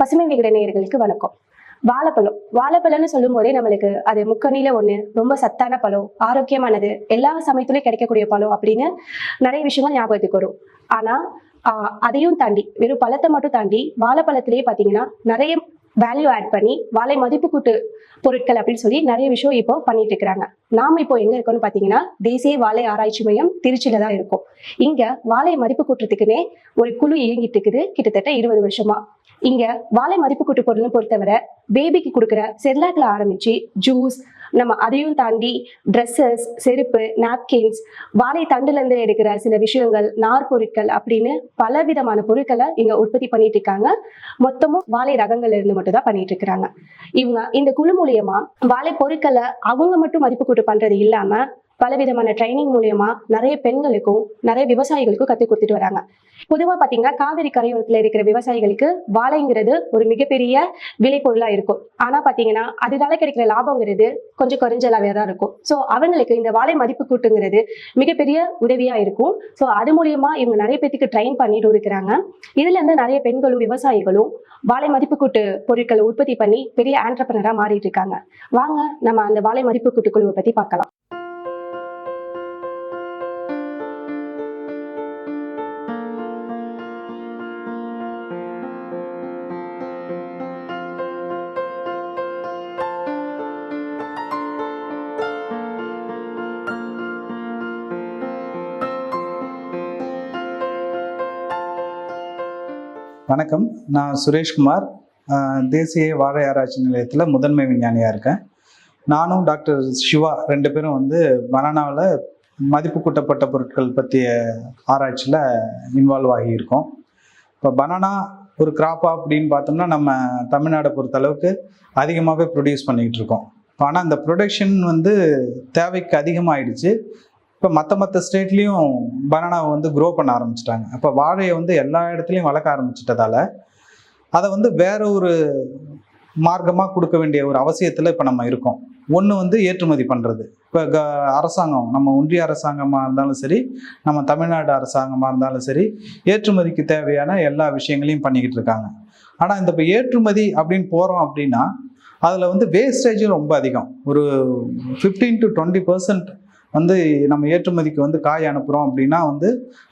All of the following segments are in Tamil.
பசுமை விகட நேயர்களுக்கு வணக்கம். வாழைப்பழம். வாழைப்பழம்னு சொல்லும் போதே நம்மளுக்கு அது முக்கணியில ஒண்ணு ரொம்ப சத்தான பழம் ஆரோக்கியமானது எல்லா சமயத்துலயும் கிடைக்கக்கூடிய பழம் அப்படின்னு நிறைய விஷயங்கள் ஞாபகத்துக்கு வரும். ஆனா அதையும் தாண்டி வெறும் பழத்தை மட்டும் தாண்டி வாழைப்பழத்திலேயே பாத்தீங்கன்னா நிறைய வேல்யூ ஆட் பண்ணி வாழை மதிப்பு கூட்டு பொருட்கள் அப்படின்னு சொல்லி நிறைய விஷயம் இப்போ பண்ணிட்டு இருக்கிறாங்க. நாம இப்போ எங்க இருக்கோம்னு பாத்தீங்கன்னா தேசிய வாழை ஆராய்ச்சி மையம் திருச்சியில தான் இருக்கும். இங்க வாழை மதிப்பு கூட்டுறதுக்குன்னே ஒரு குழு இயங்கிட்டு இருக்குது கிட்டத்தட்ட இருபது வருஷமா. இங்க வாழை மதிப்பு கூட்டு பொருள்னு பொறுத்தவரை பேபிக்கு கொடுக்குற செர்லாக்ல ஆரம்பிச்சு ஜூஸ் நம்ம அதையும் தாண்டி ட்ரெஸ்ஸஸ் செருப்பு நாப்கின்ஸ் வாழை தண்டுலேருந்து எடுக்கிற சில விஷயங்கள் நார் பொருட்கள் அப்படின்னு பல விதமான பொருட்களை இங்க உற்பத்தி பண்ணிட்டு இருக்காங்க. மொத்தமும் வாழை ரகங்கள்ல இருந்து மட்டும் தான் பண்ணிட்டு இருக்கிறாங்க இவங்க இந்த குழு மூலியமா வாழை பொருட்களை அவங்க மட்டும் மதிப்பு கூட்டு பண்றது இல்லாம பல விதமான ட்ரைனிங் மூலியமா நிறைய பெண்களுக்கும் நிறைய விவசாயிகளுக்கும் கற்றுக் கொடுத்துட்டு வராங்க. பொதுவா பாத்தீங்கன்னா காவிரி கரையோரத்துல இருக்கிற விவசாயிகளுக்கு வாழைங்கிறது ஒரு மிகப்பெரிய விளைபொருளாக இருக்கும். ஆனா பாத்தீங்கன்னா அதனால கிடைக்கிற லாபங்கிறது கொஞ்சம் குறைஞ்சலாவே தான் இருக்கும். ஸோ அவங்களுக்கு இந்த வாழை மதிப்பு கூட்டுங்கிறது மிகப்பெரிய உதவியா இருக்கும். ஸோ அது மூலியமா இவங்க நிறைய பேத்துக்கு ட்ரைன் பண்ணிட்டு இருக்கிறாங்க. இதுல இருந்து நிறைய பெண்களும் விவசாயிகளும் வாழை மதிப்பு கூட்டு பொருட்களை உற்பத்தி பண்ணி பெரிய ஆண்டர்பனரா மாறிட்டு இருக்காங்க. வாங்க நம்ம அந்த வாழை மதிப்பு கூட்டு குழுவை பத்தி பார்க்கலாம். வணக்கம். நான் சுரேஷ்குமார் தேசிய வாழை ஆராய்ச்சி நிலையத்தில் முதன்மை விஞ்ஞானியாக இருக்கேன். நானும் டாக்டர் சிவா ரெண்டு பேரும் வந்து பனானாவில் மதிப்பு கூட்டப்பட்ட பொருட்கள் பற்றிய ஆராய்ச்சியில் இன்வால்வ் ஆகியிருக்கோம் இப்போ பனானா ஒரு கிராப்பா அப்படின்னு பார்த்தோம்னா நம்ம தமிழ்நாடை பொறுத்த அளவுக்கு அதிகமாகவே ப்ரொடியூஸ் பண்ணிக்கிட்டு இருக்கோம். ஆனால் அந்த ப்ரொடக்ஷன் வந்து தேவைக்கு அதிகமாகிடுச்சு இப்போ மற்ற மற்ற ஸ்டேட்லேயும் பனானாவை வந்து க்ரோ பண்ண ஆரம்பிச்சிட்டாங்க. அப்போ வாழையை வந்து எல்லா இடத்துலையும் வளர்க்க ஆரம்பிச்சிட்டதால அதை வந்து வேற ஒரு மார்க்கமாக கொடுக்க வேண்டிய ஒரு அவசியத்தில் இப்போ நம்ம இருக்கோம். ஒன்று வந்து ஏற்றுமதி பண்ணுறது இப்போ க அரசாங்கம் நம்ம ஒன்றிய அரசாங்கமாக இருந்தாலும் சரி நம்ம தமிழ்நாடு அரசாங்கமாக இருந்தாலும் சரி ஏற்றுமதிக்கு தேவையான எல்லா விஷயங்களையும் பண்ணிக்கிட்டு இருக்காங்க. ஆனால் இந்த இப்போ ஏற்றுமதி அப்படின்னு போகிறோம் அப்படின்னா அதில் வந்து வேஸ்டேஜும் ரொம்ப அதிகம். ஒரு ஃபிஃப்டீன் டு டுவெண்ட்டி பர்சன்ட் வந்து நம்ம ஏற்றுமதிக்கு வந்து காய் அனுப்புகிறோம் அப்படின்னா வந்து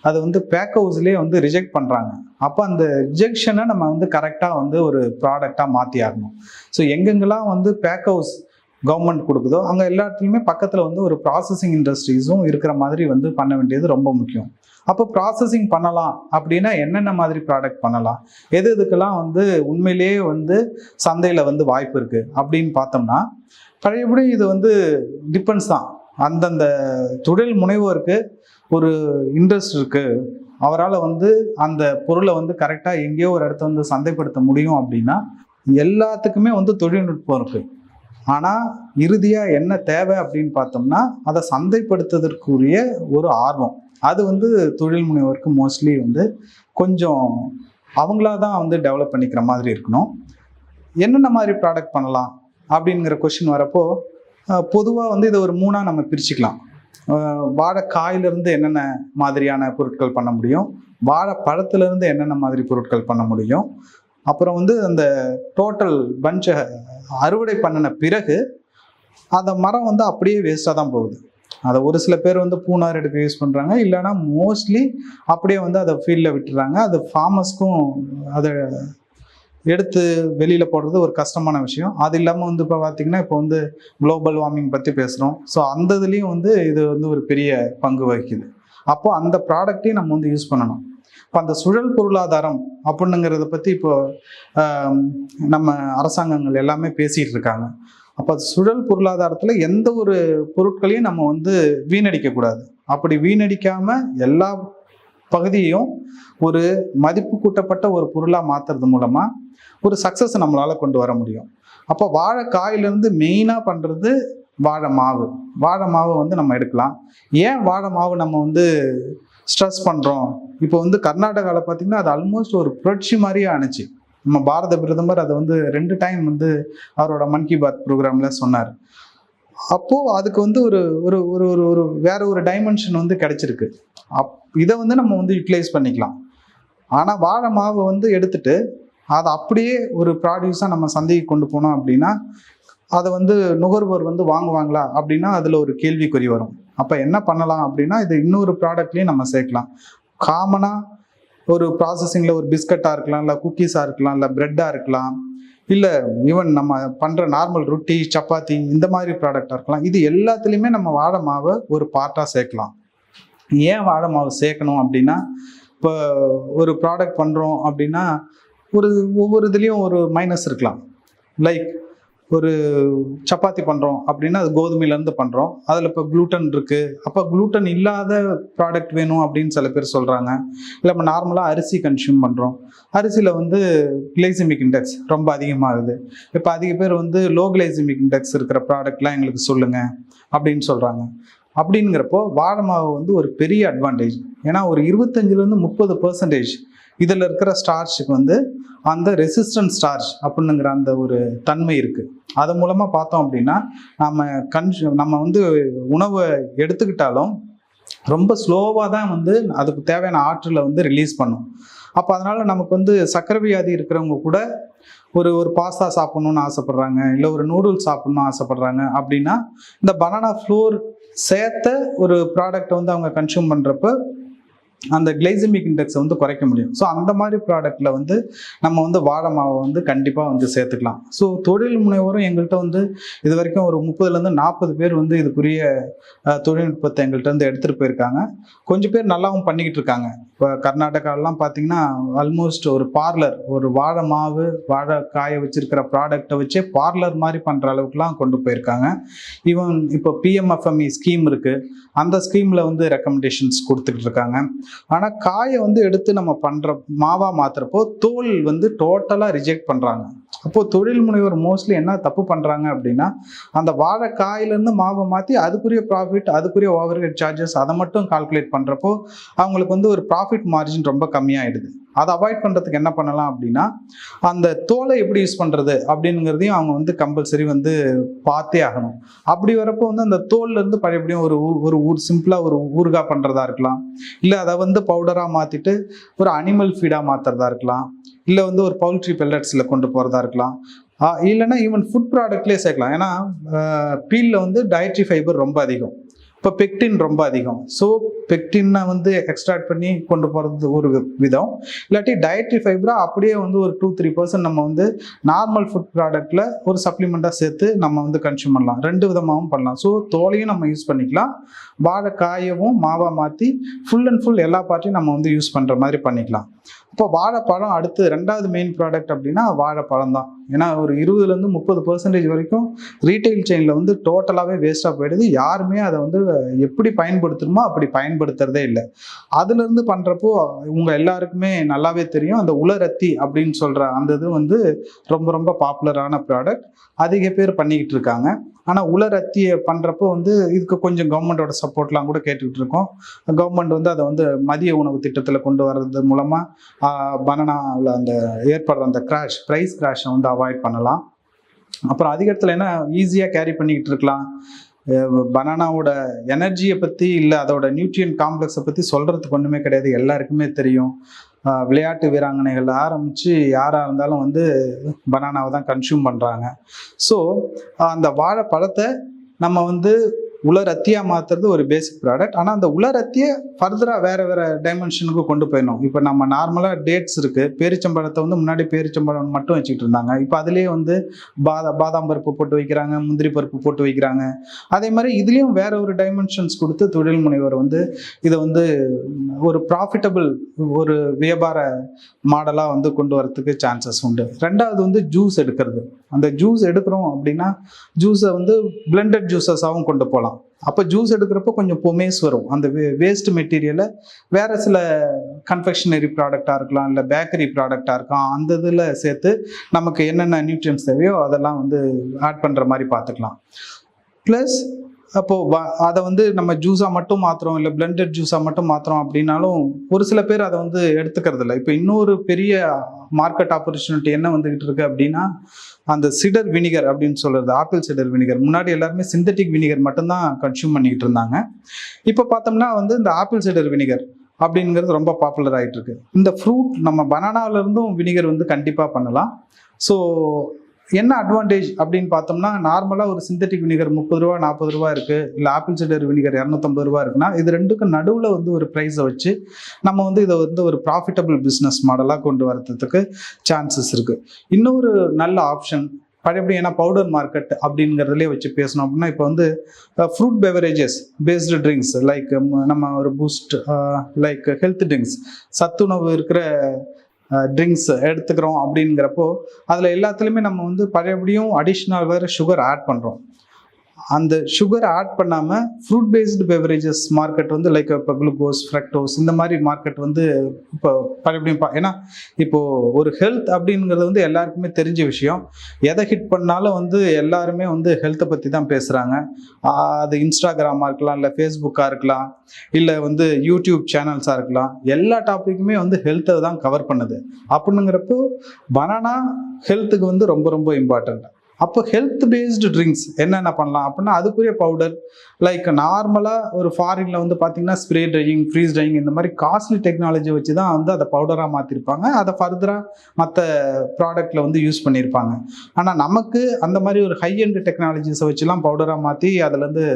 அது வந்து பேக் ஹவுஸ்லேயே வந்து ரிஜெக்ட் பண்ணுறாங்க அப்போ அந்த ரிஜெக்ஷனை நம்ம வந்து கரெக்டாக வந்து ஒரு ப்ராடக்டாக மாற்றி ஆகணும். ஸோ எங்கெங்கெல்லாம் வந்து பேக் ஹவுஸ் கவர்மெண்ட் கொடுக்குதோ அங்கே எல்லா இடத்துலையுமே பக்கத்தில் வந்து ஒரு ப்ராசஸிங் இண்டஸ்ட்ரீஸும் இருக்கிற மாதிரி வந்து பண்ண வேண்டியது ரொம்ப முக்கியம். அப்போ ப்ராசஸிங் பண்ணலாம் அப்படின்னா என்னென்ன மாதிரி ப்ராடக்ட் பண்ணலாம்? எது எதுக்கெல்லாம் வந்து உண்மையிலேயே வந்து சந்தையில் வந்து வாய்ப்பு இருக்குது அப்படின்னு பார்த்தோம்னா பழையபடியும் இது வந்து டிபெண்ட்ஸ் தான். அந்தந்த தொழில் முனைவோருக்கு ஒரு இன்ட்ரெஸ்ட் இருக்குது அவரால் வந்து அந்த பொருளை வந்து கரெக்டாக எங்கேயோ ஒரு இடத்த வந்து சந்தைப்படுத்த முடியும் அப்படின்னா எல்லாத்துக்குமே வந்து தொழில்நுட்பம் இருக்குது ஆனால் இறுதியாக என்ன தேவை அப்படின்னு பார்த்தோம்னா அதை சந்தைப்படுத்துவதற்குரிய ஒரு ஆர்வம். அது வந்து தொழில் முனைவோருக்கு மோஸ்ட்லி வந்து கொஞ்சம் அவங்களா தான் வந்து டெவலப் பண்ணிக்கிற மாதிரி இருக்கணும். என்னென்ன மாதிரி ப்ராடக்ட் பண்ணலாம் அப்படிங்கிற கொஷின் வரப்போ பொதுவாக வந்து இதை ஒரு மூணாக நம்ம பிரிச்சுக்கலாம். வாழைக்காயிலிருந்து என்னென்ன மாதிரியான பொருட்கள் பண்ண முடியும்? வாழைப்பழத்துலேருந்து என்னென்ன மாதிரி பொருட்கள் பண்ண முடியும்? அப்புறம் வந்து அந்த டோட்டல் பஞ்ச அறுவடை பண்ணின பிறகு அந்த மரம் வந்து அப்படியே வேஸ்ட்டாக தான் போகுது. அதை ஒரு சில பேர் வந்து பூனார் எடுக்க யூஸ் பண்ணுறாங்க இல்லைன்னா மோஸ்ட்லி அப்படியே வந்து அதை ஃபீல்டில் விட்டுறாங்க. அது ஃபார்மர்ஸ்க்கும் அதை எடுத்து வெளியில் போடுறது ஒரு கஷ்டமான விஷயம். அது இல்லாமல் வந்து இப்போ பார்த்திங்கன்னா இப்போ வந்து குளோபல் வார்மிங் பற்றி பேசுகிறோம் ஸோ அந்த இதுலேயும் வந்து இது வந்து ஒரு பெரிய பங்கு வகிக்குது. அப்போ அந்த ப்ராடக்டையும் நம்ம வந்து யூஸ் பண்ணணும். இப்போ அந்த சுழல் பொருளாதாரம் அப்படின்னுங்கிறத பற்றி இப்போ நம்ம அரசாங்கங்கள் எல்லாமே பேசிகிட்டு இருக்காங்க. அப்போ சுழல் பொருளாதாரத்தில் எந்த ஒரு பொருட்களையும் நம்ம வந்து வீணடிக்கக்கூடாது. அப்படி வீணடிக்காமல் எல்லா பகுதியையும் ஒரு மதிப்பு கூட்டப்பட்ட ஒரு பொருளாக மாற்றுறது மூலமாக ஒரு சக்ஸஸ் நம்மளால் கொண்டு வர முடியும். அப்போ வாழைக்காயிலிருந்து மெயினாக பண்ணுறது வாழை மாவு. வாழை மாவு வந்து நம்ம எடுக்கலாம். ஏன் வாழை மாவு நம்ம வந்து ஸ்ட்ரெஸ் பண்ணுறோம் இப்போ வந்து கர்நாடகாவில் பார்த்தீங்கன்னா அது ஆல்மோஸ்ட் ஒரு புரட்சி மாதிரியே ஆணுச்சு. நம்ம பாரத பிரதமர் அதை வந்து ரெண்டு டைம் வந்து அவரோட மன் கி பாத் ப்ரோக்ராமில் சொன்னார். அப்போது அதுக்கு வந்து ஒரு ஒரு ஒரு ஒரு ஒரு வேற ஒரு டைமென்ஷன் வந்து கிடச்சிருக்கு. அப் இதை வந்து நம்ம வந்து யூட்டிலைஸ் பண்ணிக்கலாம். ஆனால் வாழை மாவை வந்து எடுத்துட்டு அதை அப்படியே ஒரு ப்ராடியூஸாக நம்ம சந்தைக்கு கொண்டு போனோம் அப்படின்னா அதை வந்து நுகர்வோர் வந்து வாங்குவாங்களா அப்படின்னா அதில் ஒரு கேள்விக்குறி வரும். அப்போ என்ன பண்ணலாம் அப்படின்னா இது இன்னொரு ப்ராடக்ட்லேயும் நம்ம சேர்க்கலாம். காமனாக ஒரு ப்ராசஸிங்கில் ஒரு பிஸ்கட்டாக இருக்கலாம் இல்லை குக்கீஸாக இருக்கலாம் இல்லை ப்ரெட்டாக இருக்கலாம் இல்லை ஈவன் நம்ம பண்ணுற நார்மல் ரொட்டி சப்பாத்தி இந்த மாதிரி ப்ராடக்டாக இருக்கலாம். இது எல்லாத்துலேயுமே நம்ம வாழை மாவை ஒரு பார்ட்டாக சேர்க்கலாம். ஏன் வாழை மாவு சேர்க்கணும் அப்படின்னா இப்போ ஒரு ப்ராடக்ட் பண்ணுறோம் அப்படின்னா ஒரு ஒவ்வொரு இதுலேயும் ஒரு மைனஸ் இருக்கலாம். லைக் ஒரு சப்பாத்தி பண்ணுறோம் அப்படின்னா அது கோதுமையிலேருந்து பண்ணுறோம் அதில் இப்போ க்ளூட்டன் இருக்குது அப்போ க்ளூட்டன் இல்லாத ப்ராடக்ட் வேணும் அப்படின்னு சில பேர் சொல்கிறாங்க இல்லை நம்ம நார்மலாக அரிசி கன்சியூம் பண்ணுறோம் அரிசியில் வந்து கிளைசிமிக் இண்டெக்ஸ் ரொம்ப அதிகமாகுது. இப்போ அதிக பேர் வந்து லோ கிளைசிமிக் இண்டெக்ஸ் இருக்கிற ப்ராடக்ட்லாம் எங்களுக்கு சொல்லுங்கள் அப்படின்னு சொல்கிறாங்க அப்படிங்கிறப்போ வாழை மாவு வந்து ஒரு பெரிய அட்வான்டேஜ் ஏன்னா ஒரு இருபத்தஞ்சிலேருந்து முப்பது பர்சன்டேஜ் இதில் இருக்கிற ஸ்டார்ச்சுக்கு வந்து அந்த ரெசிஸ்டன்ட் ஸ்டார்ச் அப்படிங்கிற அந்த ஒரு தன்மை இருக்குது அது மூலமாக பார்த்தோம் அப்படின்னா நம்ம கன்சு நம்ம வந்து உணவை எடுத்துக்கிட்டாலும் ரொம்ப ஸ்லோவாக தான் வந்து அதுக்கு தேவையான ஆற்றலை வந்து ரிலீஸ் பண்ணும். அப்போ அதனால் நமக்கு வந்து சக்கரை வியாதி இருக்கிறவங்க கூட ஒரு ஒரு பாஸ்தா சாப்பிட்ணுன்னு ஆசைப்பட்றாங்க இல்லை ஒரு நூடுல்ஸ் சாப்பிட்ணுன்னு ஆசைப்பட்றாங்க அப்படின்னா இந்த பனானா ஃப்ளோர் சேர்த்த ஒரு ப்ராடக்ட்டை வந்து அவங்க கன்சியூம் பண்ணுறப்ப அந்த கிளைசமிக் இண்டெக்ஸை வந்து குறைக்க முடியும். ஸோ அந்த மாதிரி ப்ராடக்ட்டில் வந்து நம்ம வந்து வாழை மாவை வந்து கண்டிப்பாக வந்து சேர்த்துக்கலாம். ஸோ தொழில் முனைவோரும் எங்கள்கிட்ட வந்து இது வரைக்கும் ஒரு முப்பதுலேருந்து நாற்பது பேர் வந்து இதுக்குரிய தொழில்நுட்பத்தை எங்கள்கிட்ட இருந்து எடுத்துகிட்டு போயிருக்காங்க. கொஞ்சம் பேர் நல்லாவும் பண்ணிக்கிட்டு இருக்காங்க. இப்போ கர்நாடகாலாம் பார்த்தீங்கன்னா ஆல்மோஸ்ட் ஒரு பார்லர் ஒரு வாழை மாவு வாழை காய வச்சிருக்கிற ப்ராடக்ட்டை வச்சே பார்லர் மாதிரி பண்ணுற அளவுக்குலாம் கொண்டு போயிருக்காங்க. ஈவன் இப்போ பிஎம்எஃப்எம்இ ஸ்கீம் இருக்குது அந்த ஸ்கீமில் வந்து ரெக்கமெண்டேஷன்ஸ் கொடுத்துக்கிட்டு இருக்காங்க. ஆனால் காயை வந்து எடுத்து நம்ம பண்ணுற மாவாக மாற்றுறப்போ தோல் வந்து டோட்டலாக ரிஜெக்ட் பண்ணுறாங்க அப்போது தொழில் முனைவர் மோஸ்ட்லி என்ன தப்பு பண்ணுறாங்க அப்படின்னா அந்த வாழைக்காயிலேருந்து மாவை மாற்றி அதுக்குரிய ப்ராஃபிட் அதுக்குரிய ஓவர் ஹெட் சார்ஜஸ் அதை மட்டும் கால்குலேட் பண்ணுறப்போ அவங்களுக்கு வந்து ஒரு ப்ராஃபிட் மார்ஜின் ரொம்ப கம்மியாகிடுது அதை அவாய்ட் பண்ணுறதுக்கு என்ன பண்ணலாம் அப்படின்னா அந்த தோலை எப்படி யூஸ் பண்ணுறது அப்படிங்கிறதையும் அவங்க வந்து கம்பல்சரி வந்து பார்த்தே ஆகணும். அப்படி வரப்போ வந்து அந்த தோல்ல இருந்து பழையபடியும் ஒரு ஒரு ஊர் சிம்பிளாக ஒரு ஊறுகாய் பண்ணுறதா இருக்கலாம். இல்லை அதை வந்து பவுடராக மாற்றிட்டு ஒரு அனிமல் ஃபீடாக மாற்றுறதா இருக்கலாம். இல்லை வந்து ஒரு பவுல்ட்ரி பெல்லட்ஸில் கொண்டு போகிறதா இருக்கலாம். இல்லைன்னா ஈவன் ஃபுட் ப்ராடக்ட்லேயே சேர்க்கலாம். ஏன்னா பீலில் வந்து டயட்ரி ஃபைபர் ரொம்ப அதிகம். இப்போ பெக்டின் ரொம்ப அதிகம். ஸோ பெக்டின்னா வந்து எக்ஸ்ட்ராக்ட் பண்ணி கொண்டு போகிறது ஒரு வி- விதம். இல்லாட்டி டயட்ரி ஃபைபராக அப்படியே வந்து ஒரு டூ த்ரீ பர்சன்ட் நம்ம வந்து நார்மல் ஃபுட் ப்ராடக்ட்டில் ஒரு சப்ளிமெண்ட்டாக சேர்த்து நம்ம வந்து கன்சியூம் பண்ணலாம். ரெண்டு விதமாகவும் பண்ணலாம். ஸோ தோலையும் நம்ம யூஸ் பண்ணிக்கலாம். வாழை காயவும் மாவாக மாற்றி ஃபுல் அண்ட் ஃபுல் எல்லா பார்ட்டையும் நம்ம வந்து யூஸ் பண்ணுற மாதிரி பண்ணிக்கலாம். இப்போ வாழைப்பழம் அடுத்து ரெண்டாவது மெயின் ப்ராடக்ட் அப்படின்னா வாழைப்பழம் தான் ஏன்னா ஒரு இருபதுலேருந்து முப்பது பர்சன்டேஜ் வரைக்கும் ரீட்டைல் செயினில் வந்து டோட்டலாகவே வேஸ்ட்டாக போயிடுது. யாருமே அதை வந்து எப்படி பயன்படுத்தணுமோ அப்படி பயன்படுத்துறதே இல்லை. அதுலேருந்து பண்ணுறப்போ உங்கள் எல்லாருக்குமே நல்லாவே தெரியும். அந்த உலரத்தி அப்படின்னு சொல்கிற அந்த இது வந்து ரொம்ப ரொம்ப பாப்புலரான ப்ராடக்ட் அதிக பேர் பண்ணிக்கிட்டு இருக்காங்க. ஆனால் உலரத்தியை பண்ணுறப்போ வந்து இதுக்கு கொஞ்சம் கவர்மெண்டோட சப்போர்ட்லாம் கூட கேட்டுக்கிட்டு இருக்கோம். கவர்மெண்ட் வந்து அதை வந்து மதிய உணவு திட்டத்தில் கொண்டு வர்றது மூலமாக பனனாவில் அந்த ஏற்படுற அந்த கிராஷ் ப்ரைஸ் கிராஷை வந்து அவாய்ட் பண்ணலாம். அப்புறம் அதிக இடத்துல என்ன ஈஸியாக கேரி பண்ணிக்கிட்டு இருக்கலாம். பனானாவோட எனர்ஜியை பற்றி இல்லை அதோட நியூட்ரியன் காம்ப்ளெக்ஸை பற்றி சொல்கிறதுக்கு ஒன்றுமே கிடையாது. எல்லாருக்குமே தெரியும். விளையாட்டு வீராங்கனைகள் ஆரம்பித்து யாராக இருந்தாலும் வந்து பனானாவை தான் கன்சியூம் பண்ணுறாங்க ஸோ அந்த வாழைப்பழத்தை நம்ம வந்து உலரத்தியாக மாற்றுறது ஒரு பேசிக் ப்ராடக்ட் ஆனால் அந்த உலரத்தியை ஃபர்தராக வேறு வேறு டைமென்ஷனுக்கு கொண்டு போயிடணும். இப்போ நம்ம நார்மலாக டேட்ஸ் இருக்குது பேரிச்சம்பழத்தை வந்து முன்னாடி பேரிச்சம்பழம் மட்டும் வச்சுக்கிட்டு இருந்தாங்க. இப்போ அதுலேயே வந்து பாதா பாதாம் பருப்பு போட்டு வைக்கிறாங்க முந்திரி பருப்பு போட்டு வைக்கிறாங்க. அதே மாதிரி இதுலேயும் வேற ஒரு டைமென்ஷன்ஸ் கொடுத்து தொழில் முனைவர் வந்து இதை வந்து ஒரு ப்ராஃபிட்டபிள் ஒரு வியாபார மாடலாக வந்து கொண்டு வரத்துக்கு சான்சஸ் உண்டு. ரெண்டாவது வந்து ஜூஸ் எடுக்கிறது. அந்த ஜூஸ் எடுக்கிறோம் அப்படின்னா ஜூஸை வந்து பிளெண்டட் ஜூஸஸாகவும் கொண்டு போகலாம் அப்போ ஜூஸ் எடுக்கிறப்போ கொஞ்சம் பொமேஸ் வரும். அந்த வேஸ்ட் மெட்டீரியலை வேறு சில கன்ஃபெக்ஷனரி ப்ராடக்டாக இருக்கலாம் இல்லை பேக்கரி ப்ராடக்டாக இருக்கலாம் அந்த இதில் சேர்த்து நமக்கு என்னென்ன நியூட்ரியன்ஸ் தேவையோ அதெல்லாம் வந்து ஆட் பண்ணுற மாதிரி பார்த்துக்கலாம். ப்ளஸ் அப்போது அதை வந்து நம்ம ஜூஸாக மட்டும் மாற்றுறோம் இல்லை பிளண்டட் ஜூஸாக மட்டும் மாற்றுறோம் அப்படின்னாலும் ஒரு சில பேர் அதை வந்து எடுத்துக்கிறது இல்லை. இப்போ இன்னொரு பெரிய மார்க்கெட் ஆப்பர்ச்சுனிட்டி என்ன வந்துகிட்டு இருக்கு அப்படின்னா அந்த சிடர் வினிகர் அப்படின்னு சொல்றது ஆப்பிள் சிடர் வினிகர். முன்னாடி எல்லாருமே சிந்தட்டிக் வினிகர் மட்டும்தான் கன்சியூம் பண்ணிக்கிட்டு இருந்தாங்க. இப்போ பார்த்தோம்னா வந்து இந்த ஆப்பிள் சிடர் வினிகர் அப்படிங்கிறது ரொம்ப பாப்புலர் ஆகிட்டு இருக்கு. இந்த ஃப்ரூட் நம்ம பனானாவிலிருந்தும் வினிகர் வந்து கண்டிப்பாக பண்ணலாம். ஸோ என்ன அட்வான்டேஜ் அப்படின்னு பார்த்தோம்னா நார்மலாக ஒரு சிந்தட்டிக் வினிகர் முப்பது ரூபா நாற்பது ரூபா இருக்குது இல்லை ஆப்பிள் சிடர் வினிகர் இரநூத்தம்பது ரூபா இருக்குன்னா இது ரெண்டுக்கும் நடுவில் வந்து ஒரு ப்ரைஸை வச்சு நம்ம வந்து இதை வந்து ஒரு ப்ராஃபிட்டபிள் பிஸ்னஸ் மாடலாக கொண்டு வரதுக்கு சான்சஸ் இருக்குது இன்னொரு நல்ல ஆப்ஷன் பழையபடி ஏன்னா பவுடர் மார்க்கெட் அப்படிங்கிறதுலே வச்சு பேசணும் அப்படின்னா இப்போ வந்து fruit beverages based drinks like நம்ம ஒரு பூஸ்ட் லைக் ஹெல்த் ட்ரிங்க்ஸ் சத்துணவு இருக்கிற ட்ரிங்க்ஸ் எடுத்துக்கிறோம் அப்படிங்கிறப்போ அதில் எல்லாத்துலேயுமே நம்ம வந்து பழையபடியும் அடிஷ்னல் வேறு சுகர் ஆட் பண்ணுறோம் அந்த சுகர் ஆட் பண்ணாமல் ஃப்ரூட் பேஸ்டு பெவரேஜஸ் மார்க்கெட் வந்து லைக் இப்போ குளுக்கோஸ் ஃப்ரக்டோஸ் இந்த மாதிரி மார்க்கெட் வந்து இப்போ பழையபடியும் ஏன்னா இப்போது ஒரு ஹெல்த் அப்படிங்கிறது வந்து எல்லாருக்குமே தெரிஞ்ச விஷயம். எதை ஹிட் பண்ணாலும் வந்து எல்லாருமே வந்து ஹெல்த்தை பற்றி தான் பேசுகிறாங்க அது இன்ஸ்டாகிராமாக இருக்கலாம் இல்லை ஃபேஸ்புக்காக இருக்கலாம் இல்லை வந்து யூடியூப் சேனல்ஸாக இருக்கலாம். எல்லா டாப்பிக்குமே வந்து ஹெல்த்தை தான் கவர் பண்ணுது. அப்படிங்கிறப்போ பனானா ஹெல்த்துக்கு வந்து ரொம்ப ரொம்ப இம்பார்ட்டண்ட் அப்போ ஹெல்த் பேஸ்டு ட்ரிங்க்ஸ் என்னென்ன பண்ணலாம் அப்படின்னா அதுக்குரிய பவுடர் லைக் நார்மலாக ஒரு ஃபாரினில் வந்து பார்த்தீங்கன்னா ஸ்ப்ரே ட்ரையிங் ஃப்ரீஸ் ட்ரையிங் இந்த மாதிரி காஸ்ட்லி டெக்னாலஜி வச்சு தான் வந்து அதை பவுடராக மாற்றிருப்பாங்க அதை ஃபர்தராக மற்ற ப்ராடக்ட்டில் வந்து யூஸ் பண்ணியிருப்பாங்க ஆனால் நமக்கு அந்த மாதிரி ஒரு ஹை எண்ட் டெக்னாலஜிஸை வச்சுலாம் பவுடராக மாற்றி அதுலேருந்து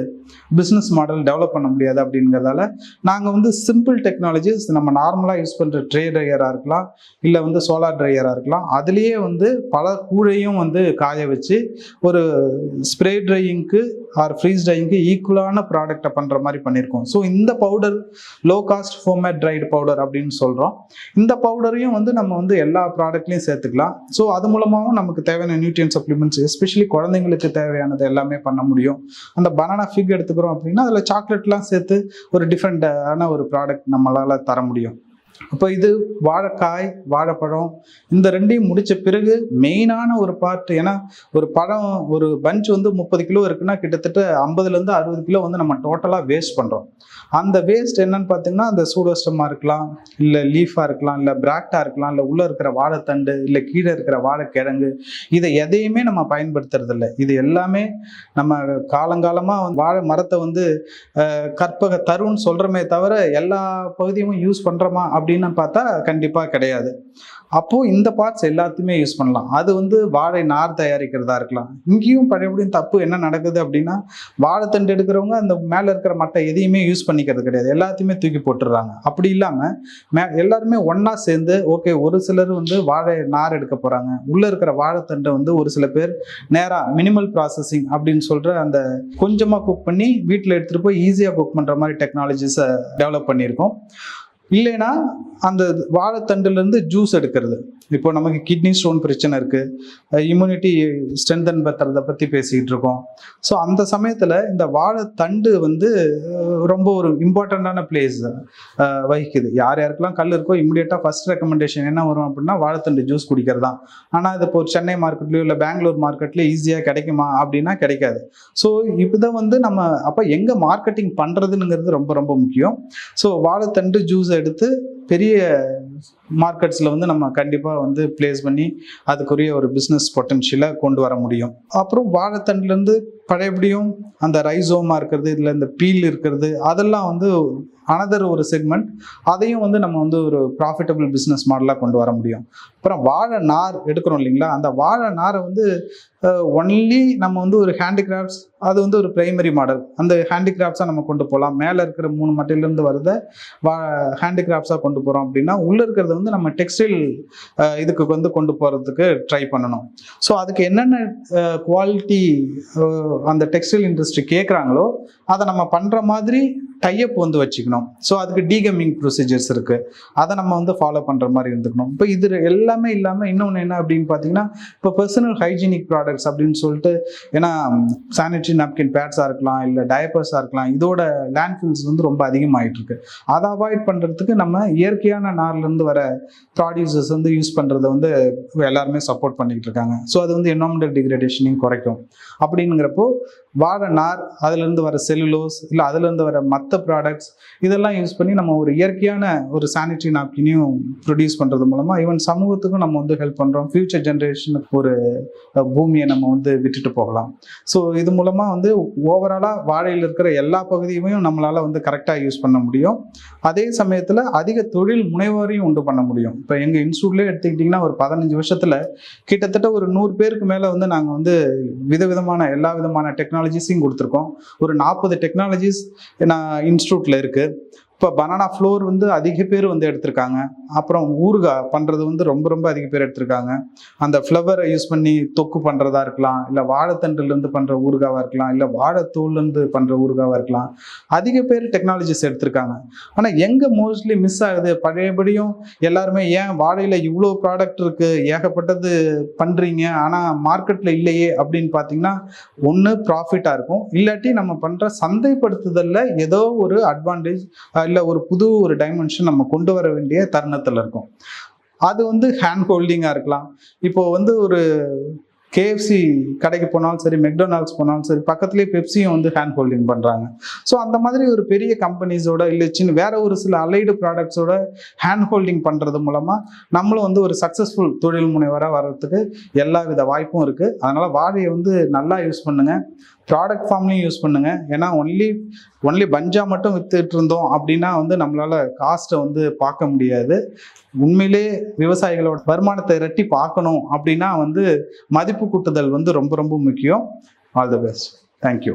பிஸ்னஸ் மாடல் டெவலப் பண்ண முடியாது அப்படிங்கிறதால நாங்கள் வந்து சிம்பிள் டெக்னாலஜிஸ் நம்ம நார்மலாக யூஸ் பண்ணுற ட்ரே ட்ரையராக இருக்கலாம் இல்லை வந்து சோலார் ட்ரையராக இருக்கலாம் அதுலேயே வந்து பல கூழையும் வந்து காய வச்சு ஒரு ஸ்ப்ரே ட்ரையிங்க்கு ஆர் ஃப்ரீஸ் ட்ரையிங்க்கு ஈக்குவலான ப்ராடக்டை பண்ணுற மாதிரி பண்ணியிருக்கோம் ஸோ இந்த powder low cost foam mat dried powder அப்படின்னு சொல்கிறோம் இந்த பவுடரையும் வந்து நம்ம வந்து எல்லா ப்ராடக்ட்லையும் சேர்த்துக்கலாம். ஸோ அது மூலமாகவும் நமக்கு தேவையான நியூட்ரியன் சப்ளிமெண்ட்ஸ் எஸ்பெஷலி குழந்தைங்களுக்கு தேவையானது எல்லாமே பண்ண முடியும். அந்த பனானா ஃபிக் எடுத்துக்கிறோம் அப்படின்னா அதில் சாக்லேட்லாம் சேர்த்து ஒரு டிஃப்ரெண்ட்டான ஒரு ப்ராடக்ட் நம்மளால் தர முடியும். அப்போ இது வாழைக்காய் வாழைப்பழம் இந்த ரெண்டையும் முடித்த பிறகு மெயினான ஒரு பார்ட் ஏன்னா ஒரு பழம் ஒரு பஞ்ச் வந்து முப்பது கிலோ இருக்குன்னா கிட்டத்தட்ட ஐம்பதுலேருந்து அறுபது கிலோ வந்து நம்ம டோட்டலாக வேஸ்ட் பண்ணுறோம் அந்த வேஸ்ட் என்னன்னு பார்த்தீங்கன்னா அந்த சூடோஸ்டமாக இருக்கலாம் இல்லை லீஃபாக இருக்கலாம் இல்லை பிராக்டாக இருக்கலாம் இல்லை உள்ளே இருக்கிற வாழைத்தண்டு இல்லை கீழே இருக்கிற வாழைக்கிழங்கு இதை எதையுமே நம்ம பயன்படுத்துறதில்ல. இது எல்லாமே நம்ம காலங்காலமாக வாழை மரத்தை வந்து கற்பக தருன்னு சொல்கிறோமே தவிர எல்லா பகுதியும் யூஸ் பண்ணுறோமா அப்படி அப்படின்னு பார்த்தா கண்டிப்பாக கிடையாது. அப்போது இந்த பார்ட்ஸ் எல்லாத்தையுமே யூஸ் பண்ணலாம். அது வந்து வாழை நார் தயாரிக்கிறதா இருக்கலாம். இங்கேயும் பழையபடியும் தப்பு என்ன நடக்குது அப்படின்னா வாழைத்தண்டு எடுக்கிறவங்க அந்த மேலே இருக்கிற மட்டை எதையுமே யூஸ் பண்ணிக்கிறது கிடையாது. எல்லாத்தையுமே தூக்கி போட்டுடுறாங்க. அப்படி இல்லாமல் மே எல்லாருமே ஒன்றா சேர்ந்து ஓகே ஒரு சிலர் வந்து வாழை நார் எடுக்க போகிறாங்க உள்ளே இருக்கிற வாழைத்தண்டை வந்து ஒரு சில பேர் நேராக மினிமல் ப்ராசஸிங் அப்படின்னு சொல்கிற அந்த கொஞ்சமாக குக் பண்ணி வீட்டில் எடுத்துகிட்டு போய் ஈஸியாக குக் பண்ணுற மாதிரி டெக்னாலஜிஸை டெவலப் பண்ணியிருக்கோம். இல்லைன்னா அந்த வாழைத்தண்டுலேருந்து ஜூஸ் எடுக்கிறது. இப்போ நமக்கு கிட்னி ஸ்டோன் பிரச்சனை இருக்குது இம்யூனிட்டி ஸ்ட்ரென்தன் பத்துறதை பற்றி பேசிக்கிட்டு இருக்கோம். ஸோ அந்த சமயத்தில் இந்த வாழைத்தண்டு வந்து ரொம்ப ஒரு இம்பார்ட்டண்ட்டான பிளேஸ் வகிக்குது. யார் யாருக்கெல்லாம் கல் இருக்கோ இம்மிடியட்டாக ஃபஸ்ட் ரெக்கமெண்டேஷன் என்ன வரும் அப்படின்னா வாழைத்தண்டு ஜூஸ் குடிக்கிறது தான். ஆனால் இது இப்போ ஒரு சென்னை மார்க்கெட்லேயோ இல்லை பெங்களூர் மார்க்கெட்லேயோ ஈஸியாக கிடைக்குமா அப்படின்னா கிடைக்காது. ஸோ இப்போதான் வந்து நம்ம அப்போ எங்கே மார்க்கெட்டிங் பண்ணுறதுங்கிறது ரொம்ப ரொம்ப முக்கியம். ஸோ வாழைத்தண்டு ஜூஸ் எடுத்து பெரிய பெரிய மார்க்கெட்ஸில் வந்து நம்ம கண்டிப்பாக வந்து ப்ளேஸ் பண்ணி அதுக்குரிய ஒரு பிஸ்னஸ் பொட்டன்ஷியலை கொண்டு வர முடியும். அப்புறம் வாழைத்தண்டுலேருந்து பழையபடியும் அந்த ரைசோமா இருக்கிறது இதில் இந்த பீல் இருக்கிறது அதெல்லாம் வந்து அனதர் ஒரு செக்மெண்ட் அதையும் வந்து நம்ம வந்து ஒரு ப்ராஃபிட்டபிள் பிஸ்னஸ் மாடலாக கொண்டு வர முடியும். அப்புறம் வாழை நார் எடுக்கிறோம் இல்லைங்களா? அந்த வாழை நாரை வந்து ஒன்லி நம்ம வந்து ஒரு ஹேண்டிகிராஃப்ட்ஸ் அது வந்து ஒரு பிரைமரி மாடல் அந்த ஹேண்டிகிராஃப்ட்ஸாக நம்ம கொண்டு போகலாம். மேலே இருக்கிற மூணு மட்டையிலேருந்து வரத வா ஹேண்டிகிராஃப்ட்ஸாக கொண்டு போகிறோம் அப்படின்னா உள்ளே இருக்கிறது வந்து நம்ம டெக்ஸ்டைல் இதுக்கு வந்து கொண்டு போகிறதுக்கு ட்ரை பண்ணணும். ஸோ அதுக்கு என்னென்ன குவாலிட்டி அந்த டெக்ஸ்டைல் இண்டஸ்ட்ரி கேட்குறாங்களோ அதை நம்ம பண்ணுற மாதிரி டைப் வந்து வச்சுக்கணும். ஸோ அதுக்கு டீகமிங் ப்ரொசீஜர்ஸ் இருக்குது அதை நம்ம வந்து ஃபாலோ பண்ணுற மாதிரி இருந்துக்கணும். இப்போ இது எல்லாமே இல்லாமல் இன்னொன்று என்ன அப்படின்னு பார்த்தீங்கன்னா இப்போ பர்சனல் ஹைஜீனிக் ப்ராடக்ட்ஸ் அப்படின்னு சொல்லிட்டு ஏன்னா சானிட்டரி நாப்கின் பேட்ஸாக இருக்கலாம் இல்லை டயப்பர்ஸாக இருக்கலாம் இதோட லேண்ட்ஃபில்ஸ் வந்து ரொம்ப அதிகமாயிட்டு இருக்கு. அதை அவாய்ட் பண்ணுறதுக்கு நம்ம இயற்கையான நார்லேருந்து வர ப்ராடியூசர்ஸ் வந்து யூஸ் பண்ணுறத வந்து எல்லாருமே சப்போர்ட் பண்ணிக்கிட்டு இருக்காங்க. ஸோ அது வந்து என்வாமெண்டல் டிகிரேடேஷனையும் குறைக்கும். அப்படிங்கிறப்போ வாழை நார் அதுலேருந்து வர செல்லுலோஸ் இல்லை அதுலேருந்து வர மற்ற மற்ற ப்ராடக்ட்ஸ் இதெல்லாம் யூஸ் பண்ணி நம்ம ஒரு இயற்கையான ஒரு சானிடரி நாப்கினையும் ப்ரொடியூஸ் பண்ணுறது மூலமாக ஈவன் சமூகத்துக்கும் நம்ம வந்து ஹெல்ப் பண்ணுறோம் ஃப்யூச்சர் ஜென்ரேஷனுக்கு ஒரு பூமியை நம்ம வந்து விட்டுட்டு போகலாம். ஸோ இது மூலமாக வந்து ஓவராலாக வாழையில் இருக்கிற எல்லா பகுதியையும் நம்மளால் வந்து கரெக்டாக யூஸ் பண்ண முடியும். அதே சமயத்தில் அதிக தொழில் முனைவோரையும் உண்டு பண்ண முடியும். இப்போ எங்கள் இன்ஸ்டியூட்லேயே எடுத்துக்கிட்டிங்கன்னா ஒரு பதினஞ்சு வருஷத்தில் கிட்டத்தட்ட ஒரு நூறு பேருக்கு மேலே வந்து நாங்கள் வந்து விதவிதமான எல்லா விதமான டெக்னாலஜிஸையும் கொடுத்துருக்கோம். ஒரு நாற்பது டெக்னாலஜிஸ் நான் இன்ஸ்டியூட்டில் இருக்குது இப்போ பனானா ஃப்ளோர் வந்து அதிக பேர் வந்து எடுத்திருக்காங்க. அப்புறம் ஊறுகாய் பண்ணுறது வந்து ரொம்ப ரொம்ப அதிக பேர் எடுத்திருக்காங்க. அந்த ஃப்ளவரை யூஸ் பண்ணி தொக்கு பண்ணுறதா இருக்கலாம் இல்லை வாழைத்தண்டுலேருந்து பண்ணுற ஊறுகாவாக இருக்கலாம் இல்லை வாழைத்தூள்லேருந்து பண்ணுற ஊறுகாவாக இருக்கலாம். அதிக பேர் டெக்னாலஜிஸ் எடுத்திருக்காங்க. ஆனால் எங்கே மோஸ்ட்லி மிஸ் ஆகுது? பழையபடியும் எல்லாருமே ஏன் வாழையில் இவ்வளோ ப்ராடக்ட் இருக்குது ஏகப்பட்டது பண்ணுறீங்க ஆனால் மார்க்கெட்டில் இல்லையே அப்படின்னு பார்த்தீங்கன்னா ஒன்று ப்ராஃபிட்டாக இருக்கும். இல்லாட்டி நம்ம பண்ணுற சந்தைப்படுத்துதலில் ஏதோ ஒரு அட்வான்டேஜ் இல்லை ஒரு புது ஒரு டைமென்ஷன் நம்ம கொண்டு வர வேண்டிய தருணத்தில் இருக்கும். அது வந்து ஹேண்ட் ஹோல்டிங்காக இருக்கலாம். இப்போ வந்து ஒரு கேஎஃப்சி கடைக்கு போனாலும் சரி மெக்டொனால்ட்ஸ் போனாலும் சரி பக்கத்துலேயே பெப்சியும் வந்து ஹேண்ட் ஹோல்டிங் பண்ணுறாங்க ஸோ அந்த மாதிரி ஒரு பெரிய கம்பெனிஸோட இல்லை சின்ன வேற ஒரு சில அலைடு ப்ராடக்ட்ஸோட ஹேண்ட் ஹோல்டிங் பண்ணுறது மூலமாக நம்மளும் வந்து ஒரு சக்ஸஸ்ஃபுல் தொழில் முனைவராக வர்றதுக்கு எல்லா வித வாய்ப்பும் இருக்குது அதனால் வாழையை வந்து நல்லா யூஸ் பண்ணுங்கள் ப்ராடக்ட் ஃபார்ம்லையும் யூஸ் பண்ணுங்கள் ஏன்னா ஒன்லி ஒன்லி பஞ்சா மட்டும் வித்துட்டு இருந்தோம் அப்படின்னா வந்து நம்மளால் காஸ்ட்டை வந்து பார்க்க முடியாது. உண்மையிலே விவசாயிகளோட வருமானத்தை இரட்டி பார்க்கணும் அப்படின்னா வந்து மதிப்பு கூட்டுதல் வந்து ரொம்ப ரொம்ப முக்கியம். All the best thank you